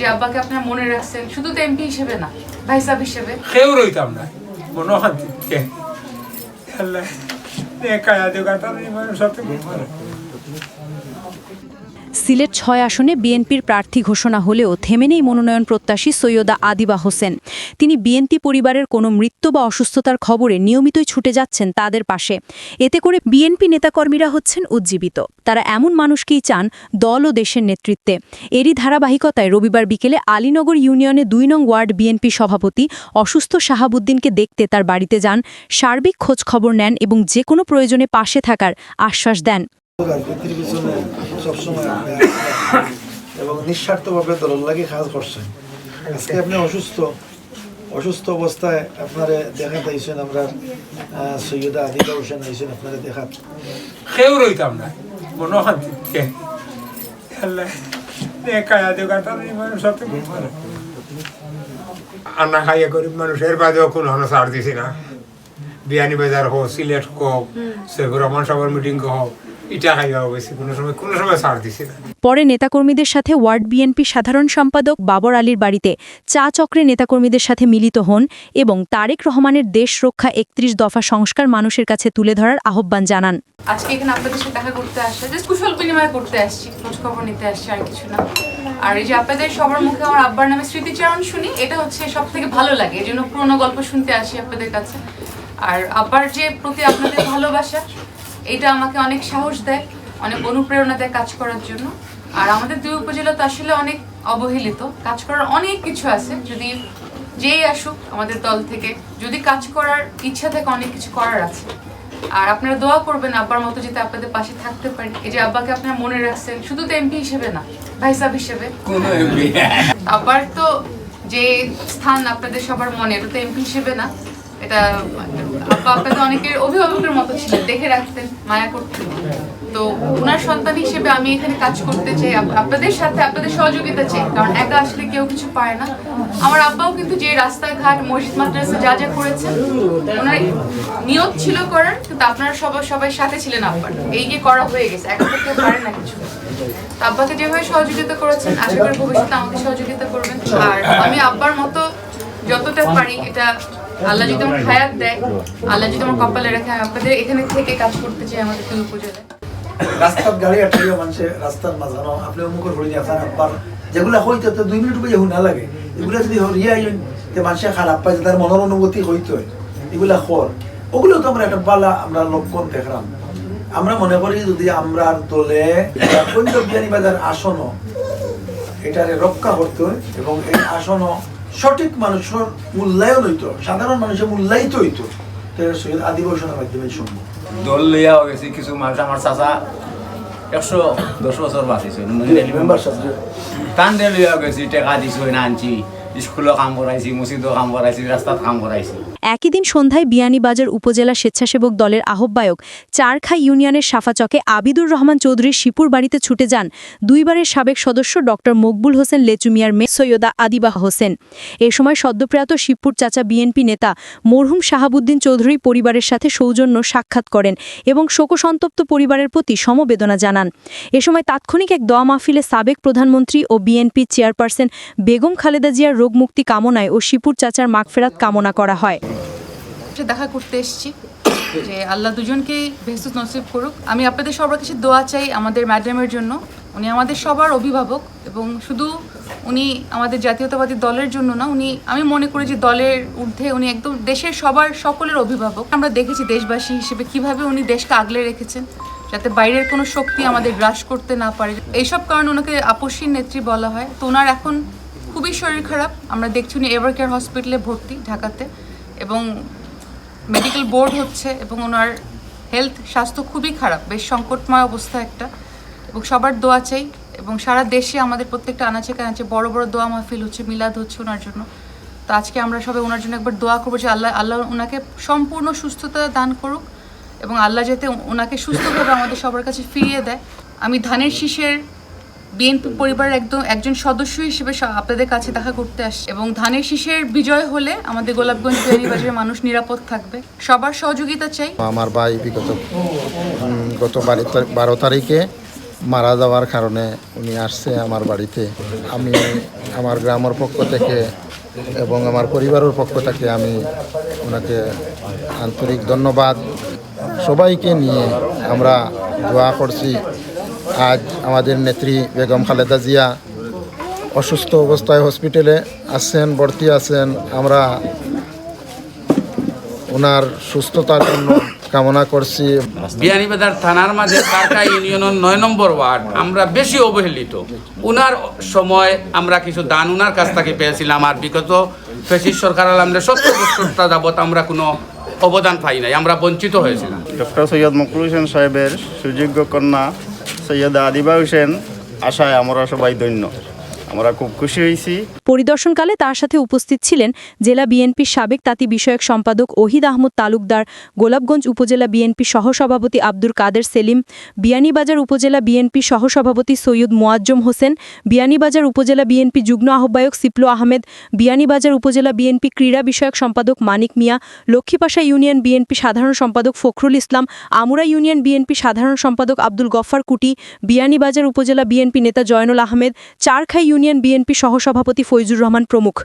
যে আব্বাকে আপনার মনে রাখছেন, শুধু তো এমপি হিসেবে না, ভাই সাহেব হিসেবে। কেউ রইতাম না মনে শান্তি থাকে আল্লাহ কায়া দেওয়া তার সত্যি সিলেট ছয় আসনে বিএনপির প্রার্থী ঘোষণা হলেও থেমে নেই মনোনয়ন প্রত্যাশী সৈয়দা আদিবা হোসেন। তিনি বিএনপি পরিবারের কোনো মৃত্যু বা অসুস্থতার খবরে নিয়মিতই ছুটে যাচ্ছেন তাদের পাশে। এতে করে বিএনপি নেতাকর্মীরা হচ্ছেন উজ্জীবিত। তারা এমন মানুষকেই চান দল ও দেশের নেতৃত্বে। এরই ধারাবাহিকতায় রবিবার বিকেলে আলীনগর ইউনিয়নে দুই নং ওয়ার্ড বিএনপি সভাপতি অসুস্থ শাহাবুদ্দিনকে দেখতে তার বাড়িতে যান, সার্বিক খোঁজ খবর নেন এবং যে কোনো প্রয়োজনে পাশে থাকার আশ্বাস দেন। পিছনে সবসময় এবং নিঃস্বার্থভাবে দলের লাগে কাজ করছেন। আজকে আপনি অসুস্থ অসুস্থ অবস্থায় আপনারে দেখাতে আইসেন আমরা সৈয়দা আদিবা হোসেন আইসেন আপনারে দেখাত। কেউ রইতাম না। আন্না খাইয়া গরিব মানুষের বাদেও কোনো হনো ছাড় দিছি না। বিয়ানি বাজার হোক, সিলেট হোক সেগুলো রহমান সভার মিটিং হোক পরে নেতাকর্মীদের সাথে ওয়ার্ড বিএনপি সাধারণ সম্পাদক বাবর আলীর বাড়িতে চা চক্রে নেতাকর্মীদের সাথে মিলিত হন এবং তারেক রহমানের দেশ রক্ষা একত্রিশ দফা সংস্কার মানুষের কাছে তুলে ধরার আহ্বান জানান। আজকে এখানে আপনাদের সাথে দেখা করতে আসছে জাস্ট কুশল বিনিময় করতে আসছি খোঁজ খবর নিতে আসছি আর কিছু না। আর এই যে আপনাদের সবার মুখে আমার আব্বার নামে স্মৃতিচারণ শুনি এটা হচ্ছে সব থেকে ভালো লাগে। এই জন্য পুরোনো গল্প শুনতে আসি আপনাদের কাছে। আর আব্বার যে প্রতি আপনাদের ভালোবাসা এটা আমাকে অনেক সাহস দেয় অনেক অনুপ্রেরণা দেয় কাজ করার জন্য। আর আমাদের দুই উপজেলা তো আসলে অনেক অবহেলিত কাজ করার অনেক কিছু আছে। যদি যেই আসুক আমাদের দল থেকে যদি কাজ করার ইচ্ছা থাকে অনেক কিছু করার আছে। আর আপনারা দোয়া করবেন আব্বার মতো যাতে আপনাদের পাশে থাকতে পারি। এই যে আব্বাকে আপনারা মনে রাখছেন শুধু তো এমপি হিসেবে না ভাই সাহেব হিসেবে। আব্বার তো যে স্থান আপনাদের সবার মনে এটা তো এমপি হিসেবে না এটা আব্বা অনেকের অভিভাবকের মতো ছিলেন, দেখে রাখতেন, মায়া করতেন। তো ওনার সন্তান হিসেবে আমি এখানে কাজ করতে চাই আপনাদের সাথে আপনাদের সহযোগিতা চাই, কারণ একা আসলে কেউ কিছু পারে না। আমার আব্বাও কিন্তু যে রাস্তাঘাট, মসজিদ যা যা করেছেন ওনার নিয়ত ছিল করার, কিন্তু আপনারা সবাই সবাই সাথে ছিলেন আব্বার। এই গিয়ে করা হয়ে গেছে একা তো কেউ পারে না কিছু। আব্বাকে যেভাবে সহযোগিতা করেছেন, আশা করি ভবিষ্যতে আমাকে সহযোগিতা করবেন। আর আমি আব্বার মতো যতটা পারি, এটা আল্লাহ যদি দেয়, আল্লাহ যদি কপালে রাখে এখানে থেকে কাজ করতে চাই, আমাদের দুই উপজেলায় রাস্তার গাড়ি রাস্তার মাঝানো আপনি যাচ্ছেন আব্বার যেগুলা তো দুই মিনিট লাগে। এগুলা যদি হরিয়া আইন খারাপ তার মনের অনুভূতি ওগুলো তো আমরা একটা বালা, আমরা লক্ষণ দেখলাম। আমরা মনে করি যদি আমরা দলে বিয়ানীবাজার আসনও, এটারে রক্ষা করতে এবং এই আসনও সঠিক মানুষের মূল্যায়ন হইতো সাধারণ মানুষের মূল্যায়িত হইতো। তো আদি সৈয়দ মাধ্যমে সম্ভব দল লইয়া গেছি কিছু মানুষ আমার চাচা একশো দশ বছর বাঁচিছে মেম্বার সাথে টান দিয়ে লইয়া গেছি টেকা দিছো না আনছি স্কুলও কাম করাইছি মসজিদও কাম করাইছি রাস্তাত কাম করাইছি। একই দিন সন্ধ্যায় বিয়ানীবাজার উপজেলা স্বেচ্ছাসেবক দলের আহ্বায়ক চারখা ইউনিয়নের সাফাচকে আবিদুর রহমান চৌধুরীর শিপুর বাড়িতে ছুটে যান দুইবারের সাবেক সদস্য ডক্টর মকবুল হোসেন লেচুমিয়ার মেয়ে সৈয়দা আদিবা হোসেন। এ সময় সদ্যপ্রয়াত শিবপুর চাচা বিএনপি নেতা মরহুম শাহাবুদ্দিন চৌধুরী পরিবারের সাথে সৌজন্য সাক্ষাৎ করেন এবং শোকসন্তপ্ত পরিবারের প্রতি সমবেদনা জানান। এ সময় তাৎক্ষণিক এক দোয়া মাহফিলে সাবেক প্রধানমন্ত্রী ও বিএনপি চেয়ারপারসন বেগম খালেদা জিয়ার রোগমুক্তি কামনায় ও শিপুর চাচার মাগফেরাত কামনা করা হয়। সে দেখা করতে এসেছি যে আল্লাহ দুজনকেই বেহসুদ নসিব করুক। আমি আপনাদের সবার কাছে দোয়া চাই আমাদের ম্যাডামের জন্য। উনি আমাদের সবার অভিভাবক এবং শুধু উনি আমাদের জাতীয়তাবাদী দলের জন্য না, উনি, আমি মনে করি যে দলের ঊর্ধ্বে উনি একদম দেশের সবার সকলের অভিভাবক। আমরা দেখেছি দেশবাসী হিসেবে কীভাবে উনি দেশকে আগলে রেখেছেন, যাতে বাইরের কোনো শক্তি আমাদের গ্রাস করতে না পারে। এইসব কারণে ওনাকে আপসীর নেত্রী বলা হয়। তো ওনার এখন খুবই শরীর খারাপ। আমরা দেখছি উনি এভার কেয়ার হসপিটালে ভর্তি ঢাকাতে এবং মেডিকেল বোর্ড হচ্ছে এবং ওনার হেলথ স্বাস্থ্য খুবই খারাপ, বেশ সংকটময় অবস্থা একটা। এবং সবার দোয়া চাই, এবং সারা দেশে আমাদের প্রত্যেকটা আনাচে কানাচে বড় বড় দোয়া মাহফিল হচ্ছে, মিলাদ হচ্ছে ওনার জন্য। তো আজকে আমরা সবাই ওনার জন্য একবার দোয়া করব যে আল্লাহ আল্লাহ ওনাকে সম্পূর্ণ সুস্থতা দান করুক, এবং আল্লাহ যাতে ওনাকে সুস্থভাবে আমাদের সবার কাছে ফিরিয়ে দেয়। আমি ধানের শীষের বিএনপি পরিবারের একদম, একজন সদস্য হিসেবে আপনাদের কাছে দেখা করতে আসছে এবং ধানের শীষের বিজয় হলে আমাদের গোলাপগঞ্জ বিয়ানীবাজারের মানুষ নিরাপদ থাকবে। সবার সহযোগিতা চাই। আমার ভাই বিগত গত বারো তারিখে মারা যাওয়ার কারণে উনি আসছে আমার বাড়িতে। আমি আমার গ্রামের পক্ষ থেকে এবং আমার পরিবারের পক্ষ থেকে আমি ওনাকে আন্তরিক ধন্যবাদ। সবাইকে নিয়ে আমরা দোয়া করছি। আজ আমাদের নেত্রী বেগম খালেদা জিয়া অসুস্থ অবস্থায় হসপিটালে আছেন ভর্তি আছেন। আমরা ওনার সুস্থতার জন্য কামনা করছি। বিয়ানীবাজার থানার মাঝে কারকা ইউনিয়নের নয় নম্বর ওয়ার্ড। আমরা বেশি অবহেলিত। উনার সময় আমরা কিছু দান উনার কাছ থেকে পেয়েছিলাম আর বিগত ফেসিস সরকার আমরা সত্তর বছরটা যাবৎ আমরা কোনো অবদান পাই নাই। আমরা বঞ্চিত হয়েছিলাম। ডক্টর সৈয়দ মকবুল হোসেন সাহেবের সুযোগ্য কন্যা সৈয়দা আদিবা হুসেন আশায় আমরা সবাই ধন্য। আমরা খুব খুশি হয়েছি। পরিদর্শনকালে তার সাথে উপস্থিত ছিলেন জেলা বিএনপির সাবেক তাঁতি বিষয়ক সম্পাদক ওহিদ আহমদ তালুকদার, গোলাপগঞ্জ উপজেলা বিএনপি সহসভাপতি আব্দুর কাদের সেলিম, বিয়ানীবাজার উপজেলা বিএনপি সহসভাপতি সৈয়দ মোয়াজ্জম হোসেন, বিয়ানীবাজার উপজেলা বিএনপি যুগ্ম আহ্বায়ক সিপলো আহমেদ, বিয়ানীবাজার উপজেলা বিএনপি ক্রীড়া বিষয়ক সম্পাদক মানিক মিয়া, লক্ষ্মীপাশা ইউনিয়ন বিএনপি সাধারণ সম্পাদক ফখরুল ইসলাম, আমুরা ইউনিয়ন বিএনপি সাধারণ সম্পাদক আব্দুল গফফার কুটি, বিয়ানীবাজার উপজেলা বিএনপি নেতা জয়নুল আহমেদ, চারখাই ইউনিয়ন বিএনপি সহসভাপতি ফৈজুর রহমান প্রমুখ।